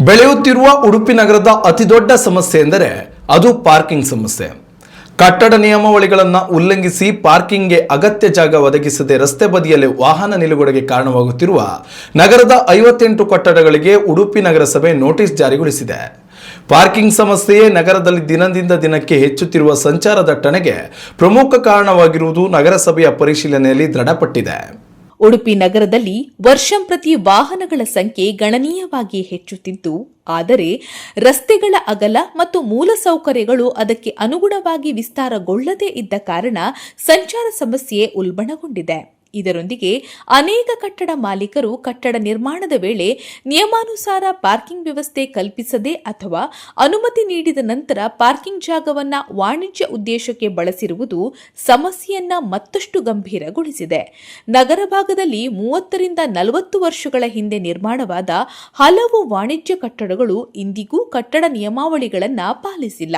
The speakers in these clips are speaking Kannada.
ಬೆಳೆಯುತ್ತಿರುವ ಉಡುಪಿ ನಗರದ ಅತಿದೊಡ್ಡ ಸಮಸ್ಯೆ ಎಂದರೆ ಅದು ಪಾರ್ಕಿಂಗ್ ಸಮಸ್ಯೆ. ಕಟ್ಟಡ ನಿಯಮಾವಳಿಗಳನ್ನು ಉಲ್ಲಂಘಿಸಿ ಪಾರ್ಕಿಂಗ್ಗೆ ಅಗತ್ಯ ಜಾಗ ಒದಗಿಸದೆ ರಸ್ತೆ ಬದಿಯಲ್ಲಿ ವಾಹನ ನಿಲುಗಡೆಗೆ ಕಾರಣವಾಗುತ್ತಿರುವ ನಗರದ ಐವತ್ತೆಂಟು ಕಟ್ಟಡಗಳಿಗೆ ಉಡುಪಿ ನಗರಸಭೆ ನೋಟಿಸ್ ಜಾರಿಗೊಳಿಸಿದೆ. ಪಾರ್ಕಿಂಗ್ ಸಮಸ್ಯೆಯೇ ನಗರದಲ್ಲಿ ದಿನದಿಂದ ದಿನಕ್ಕೆ ಹೆಚ್ಚುತ್ತಿರುವ ಸಂಚಾರ ದಟ್ಟಣೆಗೆ ಪ್ರಮುಖ ಕಾರಣವಾಗಿರುವುದು ನಗರಸಭೆಯ ಪರಿಶೀಲನೆಯಲ್ಲಿ ದೃಢಪಟ್ಟಿದೆ. ಉಡುಪಿ ನಗರದಲ್ಲಿ ವರ್ಷಂಪ್ರತಿ ವಾಹನಗಳ ಸಂಖ್ಯೆ ಗಣನೀಯವಾಗಿ ಹೆಚ್ಚುತ್ತಿದ್ದು ಆದರೆ ರಸ್ತೆಗಳ ಅಗಲ ಮತ್ತು ಮೂಲಸೌಕರ್ಯಗಳು ಅದಕ್ಕೆ ಅನುಗುಣವಾಗಿ ವಿಸ್ತಾರಗೊಳ್ಳದೇ ಇದ್ದ ಕಾರಣ ಸಂಚಾರ ಸಮಸ್ಯೆ ಉಲ್ಬಣಗೊಂಡಿದೆ. ಇದರೊಂದಿಗೆ ಅನೇಕ ಕಟ್ಟಡ ಮಾಲೀಕರು ಕಟ್ಟಡ ನಿರ್ಮಾಣದ ವೇಳೆ ನಿಯಮಾನುಸಾರ ಪಾರ್ಕಿಂಗ್ ವ್ಯವಸ್ಥೆ ಕಲ್ಪಿಸದೆ ಅಥವಾ ಅನುಮತಿ ನೀಡಿದ ನಂತರ ಪಾರ್ಕಿಂಗ್ ಜಾಗವನ್ನ ವಾಣಿಜ್ಯ ಉದ್ದೇಶಕ್ಕೆ ಬಳಸಿರುವುದು ಸಮಸ್ಯೆಯನ್ನ ಮತ್ತಷ್ಟು ಗಂಭೀರಗೊಳಿಸಿದೆ. ನಗರ ಭಾಗದಲ್ಲಿ ಮೂವತ್ತರಿಂದ ನಲವತ್ತು ವರ್ಷಗಳ ಹಿಂದೆ ನಿರ್ಮಾಣವಾದ ಹಲವು ವಾಣಿಜ್ಯ ಕಟ್ಟಡಗಳು ಇಂದಿಗೂ ಕಟ್ಟಡ ನಿಯಮಾವಳಿಗಳನ್ನು ಪಾಲಿಸಿಲ್ಲ.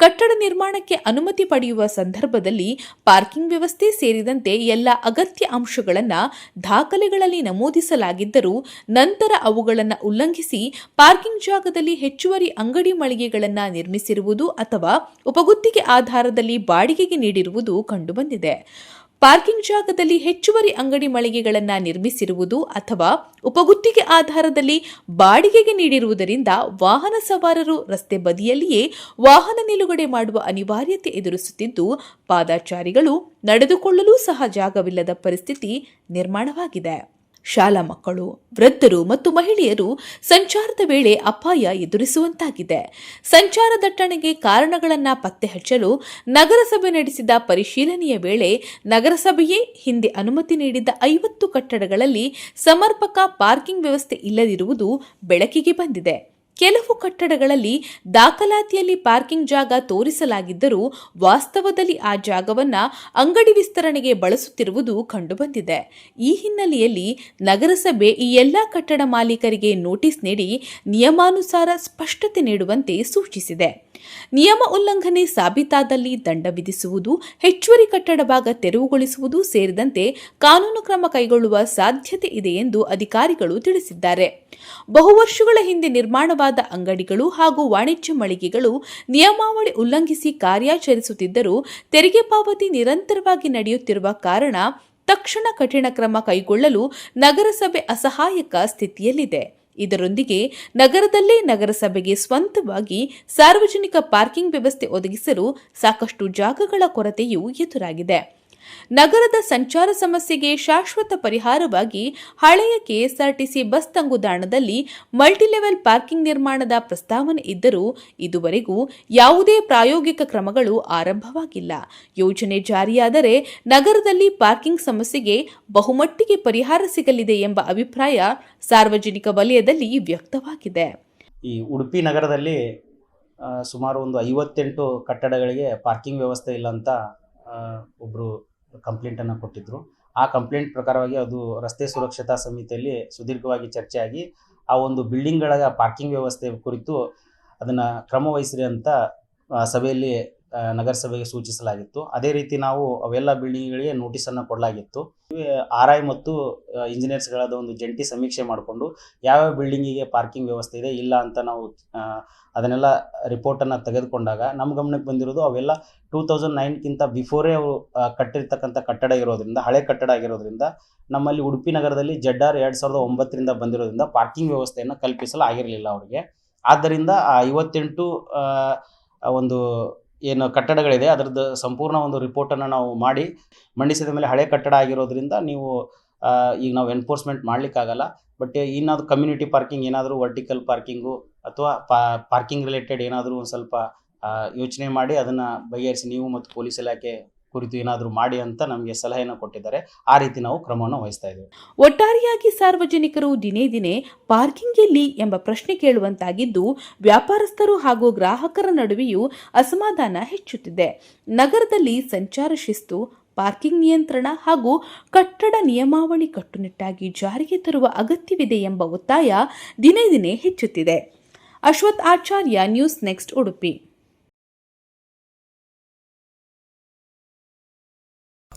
ಕಟ್ಟಡ ನಿರ್ಮಾಣಕ್ಕೆ ಅನುಮತಿ ಪಡೆಯುವ ಸಂದರ್ಭದಲ್ಲಿ ಪಾರ್ಕಿಂಗ್ ವ್ಯವಸ್ಥೆ ಸೇರಿದಂತೆ ಎಲ್ಲ ಅಗತ್ಯ ಅಂಶಗಳನ್ನು ದಾಖಲೆಗಳಲ್ಲಿ ನಮೂದಿಸಲಾಗಿದ್ದರೂ ನಂತರ ಅವುಗಳನ್ನು ಉಲ್ಲಂಘಿಸಿ ಪಾರ್ಕಿಂಗ್ ಜಾಗದಲ್ಲಿ ಹೆಚ್ಚುವರಿ ಅಂಗಡಿ ಮಳಿಗೆಗಳನ್ನು ನಿರ್ಮಿಸಿರುವುದು ಅಥವಾ ಉಪಗುತ್ತಿಗೆ ಆಧಾರದಲ್ಲಿ ಬಾಡಿಗೆಗೆ ನೀಡಿರುವುದು ಕಂಡುಬಂದಿದೆ. ಪಾರ್ಕಿಂಗ್ ಜಾಗದಲ್ಲಿ ಹೆಚ್ಚುವರಿ ಅಂಗಡಿ ಮಳಿಗೆಗಳನ್ನು ನಿರ್ಮಿಸಿರುವುದು ಅಥವಾ ಉಪಗುತ್ತಿಗೆ ಆಧಾರದಲ್ಲಿ ಬಾಡಿಗೆಗೆ ನೀಡಿರುವುದರಿಂದ ವಾಹನ ಸವಾರರು ರಸ್ತೆ ಬದಿಯಲ್ಲಿಯೇ ವಾಹನ ನಿಲುಗಡೆ ಮಾಡುವ ಅನಿವಾರ್ಯತೆ ಎದುರಿಸುತ್ತಿದ್ದು, ಪಾದಾಚಾರಿಗಳು ನಡೆದುಕೊಳ್ಳಲು ಸಹ ಜಾಗವಿಲ್ಲದ ಪರಿಸ್ಥಿತಿ ನಿರ್ಮಾಣವಾಗಿದೆ. ಶಾಲಾ ಮಕ್ಕಳು, ವೃದ್ಧರು ಮತ್ತು ಮಹಿಳೆಯರು ಸಂಚಾರದ ವೇಳೆ ಅಪಾಯ ಎದುರಿಸುವಂತಾಗಿದೆ. ಸಂಚಾರ ದಟ್ಟಣೆಗೆ ಕಾರಣಗಳನ್ನು ಪತ್ತೆ ಹಚ್ಚಲು ನಗರಸಭೆ ನಡೆಸಿದ ಪರಿಶೀಲನೆಯ ವೇಳೆ ನಗರಸಭೆಯೇ ಹಿಂದೆ ಅನುಮತಿ ನೀಡಿದ್ದ ಐವತ್ತು ಕಟ್ಟಡಗಳಲ್ಲಿ ಸಮರ್ಪಕ ಪಾರ್ಕಿಂಗ್ ವ್ಯವಸ್ಥೆ ಇಲ್ಲದಿರುವುದು ಬೆಳಕಿಗೆ ಬಂದಿದೆ. ಕೆಲವು ಕಟ್ಟಡಗಳಲ್ಲಿ ದಾಖಲಾತಿಯಲ್ಲಿ ಪಾರ್ಕಿಂಗ್ ಜಾಗ ತೋರಿಸಲಾಗಿದ್ದರೂ ವಾಸ್ತವದಲ್ಲಿ ಆ ಜಾಗವನ್ನು ಅಂಗಡಿ ವಿಸ್ತರಣೆಗೆ ಬಳಸುತ್ತಿರುವುದು ಕಂಡುಬಂದಿದೆ. ಈ ಹಿನ್ನೆಲೆಯಲ್ಲಿ ನಗರಸಭೆ ಈ ಎಲ್ಲ ಕಟ್ಟಡ ಮಾಲೀಕರಿಗೆ ನೋಟಿಸ್ ನೀಡಿ ನಿಯಮಾನುಸಾರ ಸ್ಪಷ್ಟತೆ ನೀಡುವಂತೆ ಸೂಚಿಸಿದೆ. ನಿಯಮ ಉಲ್ಲಂಘನೆ ಸಾಬೀತಾದಲ್ಲಿ ದಂಡ ವಿಧಿಸುವುದು, ಹೆಚ್ಚುವರಿ ಕಟ್ಟಡ ಭಾಗ ತೆರವುಗೊಳಿಸುವುದು ಸೇರಿದಂತೆ ಕಾನೂನು ಕ್ರಮ ಕೈಗೊಳ್ಳುವ ಸಾಧ್ಯತೆ ಇದೆ ಎಂದು ಅಧಿಕಾರಿಗಳು ತಿಳಿಸಿದ್ದಾರೆ. ಬಹು ವರ್ಷಗಳ ಹಿಂದೆ ನಿರ್ಮಾಣವಾದ ಅಂಗಡಿಗಳು ಹಾಗೂ ವಾಣಿಜ್ಯ ಮಳಿಗೆಗಳು ನಿಯಮಾವಳಿ ಉಲ್ಲಂಘಿಸಿ ಕಾರ್ಯಾಚರಿಸುತ್ತಿದ್ದರೂ ತೆರಿಗೆ ಪಾವತಿ ನಿರಂತರವಾಗಿ ನಡೆಯುತ್ತಿರುವ ಕಾರಣ ತಕ್ಷಣ ಕಠಿಣ ಕ್ರಮ ಕೈಗೊಳ್ಳಲು ನಗರಸಭೆ ಅಸಹಾಯಕ ಸ್ಥಿತಿಯಲ್ಲಿದೆ. ಇದರೊಂದಿಗೆ ನಗರದಲ್ಲೇ ನಗರಸಭೆಗೆ ಸ್ವಂತವಾಗಿ ಸಾರ್ವಜನಿಕ ಪಾರ್ಕಿಂಗ್ ವ್ಯವಸ್ಥೆ ಒದಗಿಸಲು ಸಾಕಷ್ಟು ಜಾಗಗಳ ಕೊರತೆಯೂ ಎದುರಾಗಿದೆ. ನಗರದ ಸಂಚಾರ ಸಮಸ್ಯೆಗೆ ಶಾಶ್ವತ ಪರಿಹಾರವಾಗಿ ಹಳೆಯ ಕೆಎಸ್ಆರ್ಟಿಸಿ ಬಸ್ ತಂಗುದಾಣದಲ್ಲಿ ಮಲ್ಟಿಲೆವೆಲ್ ಪಾರ್ಕಿಂಗ್ ನಿರ್ಮಾಣದ ಪ್ರಸ್ತಾವನೆ ಇದ್ದರೂ ಇದುವರೆಗೂ ಯಾವುದೇ ಪ್ರಾಯೋಗಿಕ ಕ್ರಮಗಳು ಆರಂಭವಾಗಿಲ್ಲ. ಯೋಜನೆ ಜಾರಿಯಾದರೆ ನಗರದಲ್ಲಿ ಪಾರ್ಕಿಂಗ್ ಸಮಸ್ಯೆಗೆ ಬಹುಮಟ್ಟಿಗೆ ಪರಿಹಾರ ಸಿಗಲಿದೆ ಎಂಬ ಅಭಿಪ್ರಾಯ ಸಾರ್ವಜನಿಕ ವಲಯದಲ್ಲಿ ವ್ಯಕ್ತವಾಗಿದೆ. ಈ ಉಡುಪಿ ನಗರದಲ್ಲಿ ಸುಮಾರು ಒಂದು ಐವತ್ತೆಂಟು ಕಟ್ಟಡಗಳಿಗೆ ಪಾರ್ಕಿಂಗ್ ವ್ಯವಸ್ಥೆ ಇಲ್ಲ ಅಂತ ಒಬ್ಬರು ಕಂಪ್ಲೇಂಟನ್ನು ಕೊಟ್ಟಿದ್ದರು ಆ ಕಂಪ್ಲೇಂಟ್ ಪ್ರಕಾರವಾಗಿ ಅದು ರಸ್ತೆ ಸುರಕ್ಷತಾ ಸಮಿತಿಯಲ್ಲಿ ಸುದೀರ್ಘವಾಗಿ ಚರ್ಚೆಯಾಗಿ ಆ ಒಂದು ಬಿಲ್ಡಿಂಗ್ಗಳ ಪಾರ್ಕಿಂಗ್ ವ್ಯವಸ್ಥೆ ಕುರಿತು ಅದನ್ನು ಕ್ರಮ ವಹಿಸ್ರಿ ಅಂತ ಸಭೆಯಲ್ಲಿ ನಗರಸಭೆಗೆ ಸೂಚಿಸಲಾಗಿತ್ತು. ಅದೇ ರೀತಿ ನಾವು ಅವೆಲ್ಲ ಬಿಲ್ಡಿಂಗ್ಗಳಿಗೆ ನೋಟಿಸನ್ನು ಕೊಡಲಾಗಿತ್ತು. ಆರ್ ಐ ಮತ್ತು ಇಂಜಿನಿಯರ್ಸ್ಗಳಾದ ಒಂದು ಜಂಟಿ ಸಮೀಕ್ಷೆ ಮಾಡಿಕೊಂಡು ಯಾವ್ಯಾವ ಬಿಲ್ಡಿಂಗಿಗೆ ಪಾರ್ಕಿಂಗ್ ವ್ಯವಸ್ಥೆ ಇದೆ, ಇಲ್ಲ ಅಂತ ನಾವು ಅದನ್ನೆಲ್ಲ ರಿಪೋರ್ಟನ್ನು ತೆಗೆದುಕೊಂಡಾಗ ನಮ್ಮ ಗಮನಕ್ಕೆ ಬಂದಿರೋದು ಅವೆಲ್ಲ ಟೂ ತೌಸಂಡ್ ನೈನ್ಗಿಂತ ಬಿಫೋರೇ ಅವರು ಕಟ್ಟಿರ್ತಕ್ಕಂಥ ಕಟ್ಟಡ ಇರೋದ್ರಿಂದ, ಹಳೆ ಕಟ್ಟಡ ಆಗಿರೋದ್ರಿಂದ ನಮ್ಮಲ್ಲಿ ಉಡುಪಿ ನಗರದಲ್ಲಿ ಜೆಡ್ ಆರ್ ಎರಡು ಸಾವಿರದ ಒಂಬತ್ತರಿಂದ ಬಂದಿರೋದ್ರಿಂದ ಪಾರ್ಕಿಂಗ್ ವ್ಯವಸ್ಥೆಯನ್ನು ಕಲ್ಪಿಸಲು ಆಗಿರಲಿಲ್ಲ ಅವರಿಗೆ. ಆದ್ದರಿಂದ ಆ ಐವತ್ತೆಂಟು ಒಂದು ಏನು ಕಟ್ಟಡಗಳಿದೆ, ಅದರದ್ದು ಸಂಪೂರ್ಣ ಒಂದು ರಿಪೋರ್ಟನ್ನು ನಾವು ಮಾಡಿ, ಮಂಡಿಸಿದ ಮೇಲೆ ಹಳೆ ಕಟ್ಟಡ ಆಗಿರೋದ್ರಿಂದ ನೀವು ಈಗ ನಾವು ಎನ್ಫೋರ್ಸ್ಮೆಂಟ್ ಮಾಡಲಿಕ್ಕಾಗಲ್ಲ. ಬಟ್ ಏನಾದರೂ ಕಮ್ಯುನಿಟಿ ಪಾರ್ಕಿಂಗ್ ಏನಾದರೂ ವರ್ಟಿಕಲ್ ಪಾರ್ಕಿಂಗು ಅಥವಾ ಪಾರ್ಕಿಂಗ್ ರಿಲೇಟೆಡ್ ಏನಾದರೂ ಒಂದು ಸ್ವಲ್ಪ ಯೋಚನೆ ಮಾಡಿ ಅದನ್ನು ಬಗೆಹರಿಸಿ ನೀವು ಮತ್ತು ಪೊಲೀಸ್ ಇಲಾಖೆ ಕುರಿತು ಏನಾದರೂ ಮಾಡಿ ಅಂತ ನಮಗೆ ಸಲಹೆಯನ್ನು ಕೊಟ್ಟಿದ್ದಾರೆ. ಆ ರೀತಿ ನಾವು ಕ್ರಮವನ್ನು ವಹಿಸ್ತಾ ಇದ್ದೇವೆ. ಒಟ್ಟಾರೆಯಾಗಿ ಸಾರ್ವಜನಿಕರು ದಿನೇ ದಿನೇ ಪಾರ್ಕಿಂಗ್ ಎಲ್ಲಿ ಎಂಬ ಪ್ರಶ್ನೆ ಕೇಳುವಂತಾಗಿದ್ದು, ವ್ಯಾಪಾರಸ್ಥರು ಹಾಗೂ ಗ್ರಾಹಕರ ನಡುವೆಯೂ ಅಸಮಾಧಾನ ಹೆಚ್ಚುತ್ತಿದೆ. ನಗರದಲ್ಲಿ ಸಂಚಾರ ಶಿಸ್ತು, ಪಾರ್ಕಿಂಗ್ ನಿಯಂತ್ರಣ ಹಾಗೂ ಕಟ್ಟಡ ನಿಯಮಾವಳಿ ಕಟ್ಟುನಿಟ್ಟಾಗಿ ಜಾರಿಗೆ ತರುವ ಅಗತ್ಯವಿದೆ ಎಂಬ ಒತ್ತಾಯ ದಿನೇ ದಿನೇ ಹೆಚ್ಚುತ್ತಿದೆ. Ashwath Acharya, news next Udupi.